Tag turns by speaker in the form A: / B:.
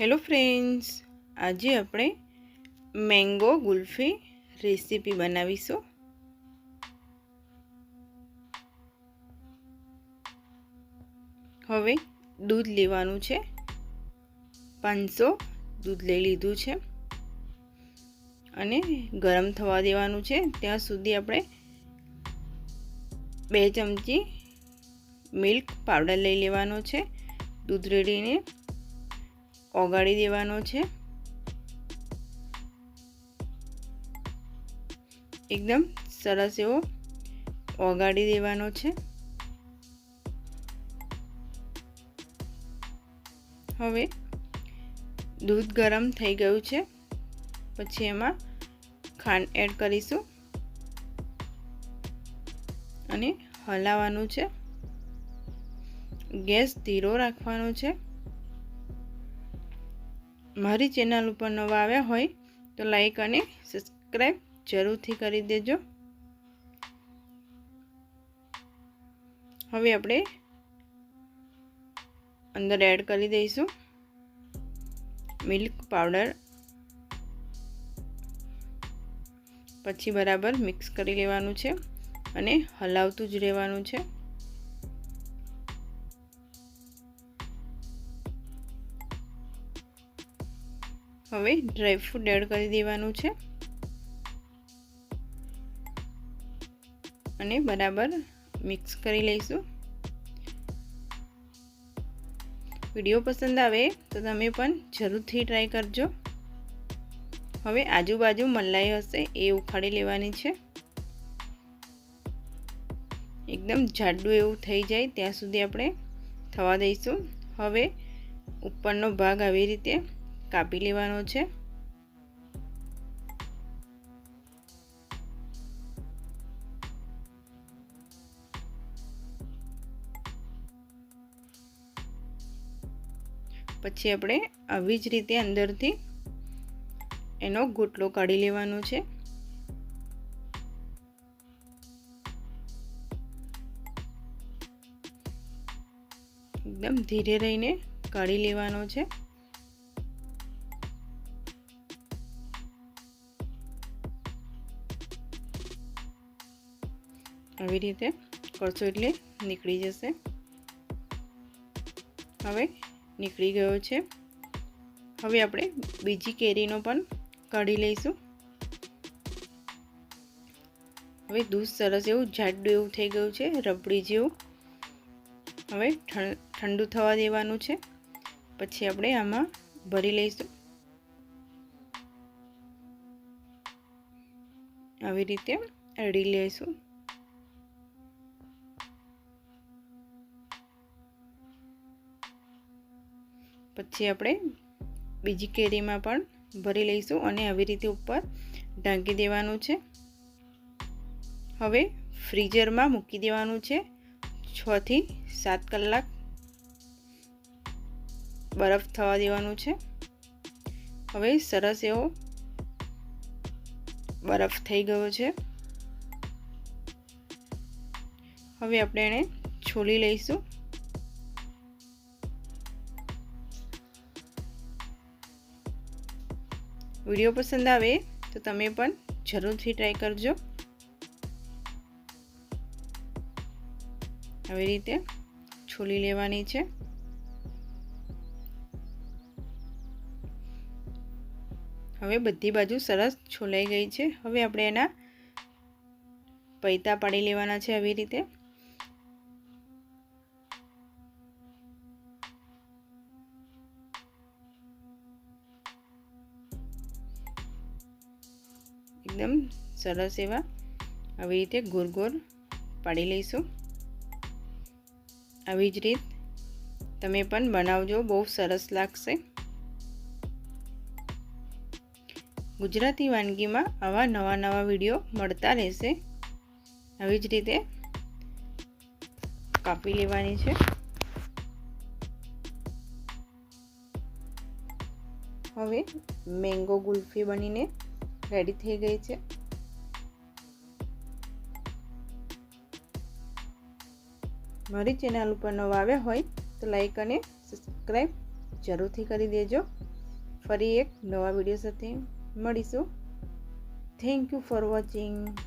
A: Hello friends આજે આપણે mango kulfi recipe બનાવીશું. હવે દૂધ લેવાનું છે. પાંચસો દૂધ લઈ લીધું છે. અને ગરમ થવા દેવાનું છે. ત્યાં સુધી આપણે બે ચમચી મિલ્ક પાવડર લઈ લેવાનો છે. દૂધ રેડીને ઓગાળી દેવાનો છે. એકદમ સરસ એવો ઓગાળી દેવાનો છે. હવે દૂધ ગરમ થઈ ગયું છે. પછી એમાં ખાંડ એડ કરીશું. અને હલાવવાનું છે. ગેસ ધીરો રાખવાનો છે. મારી ચેનલ ઉપર નવા આવ્યા હોય તો લાઈક અને સબસ્ક્રાઈબ જરૂરથી કરી દેજો. હવે આપણે અંદર એડ કરી દઈશું. મિલ્ક પાવડર પછી બરાબર મિક્સ કરી લેવાનું છે અને હલાવતું જ રહેવાનું છે. હવે ડ્રાયફ્રૂટ એડ કરી દેવાનું છે. અને બરાબર મિક્સ કરી લઈશું. વીડિયો પસંદ આવે તો તમે પણ જરૂરથી ટ્રાય કરજો. હવે આજુબાજુ મલાઈ હશે એ ઉખાડી લેવાની છે. એકદમ જાડું એવું થઈ જાય ત્યાં સુધી આપણે થવા દઈશું. હવે ઉપરનો ભાગ આવી રીતે કાપી લેવાનો છે. પછી આપણે આવી જ રીતે અંદરથી એનો ગોટલો કાઢી લેવાનો છે. એકદમ ધીરે રહીને કાઢી લેવાનો છે. આવી રીતે કરશો એટલે નીકળી જશે. હવે નીકળી ગયો છે. હવે આપણે બીજી કેરીનો પણ કાઢી લઈશું. હવે દૂધ સરસ એવું જાડું એવું થઈ ગયું છે, રબડી જેવું. હવે ઠંડુ થવા દેવાનું છે. પછી આપણે આમાં ભરી લઈશું. આવી રીતે રેડી લઈશું. પછી આપણે બીજી કેરીમાં પણ ભરી લઈશું અને આવી રીતે ઉપર ઢાંકી દેવાનું છે. હવે ફ્રીઝરમાં મૂકી દેવાનું છે છથી સાત કલાક. બરફ થવા દેવાનું છે. હવે સરસ એવો બરફ થઈ ગયો છે. હવે આપણે એને છોલી લઈશું. વીડિયો પસંદ આવે તો તમે પણ જરૂરથી ટ્રાય કરજો. આવી રીતે છોલી લેવાની છે. હવે બધી બાજુ સરસ છોલાઈ ગઈ છે. હવે આપણે એના પૈતા પાડી લેવાના છે આવી રીતે. એકદમ સરસ એવા આવી રીતે ગોળ ગોળ પાડી લઈશું. આવી જ રીત તમે પણ બનાવજો, બહુ સરસ લાગશે. ગુજરાતી વાનગીમાં આવા નવા નવા વીડિયો મળતા રહેશે. આવી જ રીતે કાપી લેવાની છે. હવે મેંગો ગુલ્ફી બનીને રેડી થઈ ગઈ છે. મારી ચેનલ ઉપર નવા આવ્યા હોય તો લાઈક અને સબસ્ક્રાઈબ જરૂરથી કરી દેજો. ફરી એક નવા વીડિયો સાથે મળીશું. Thank you for watching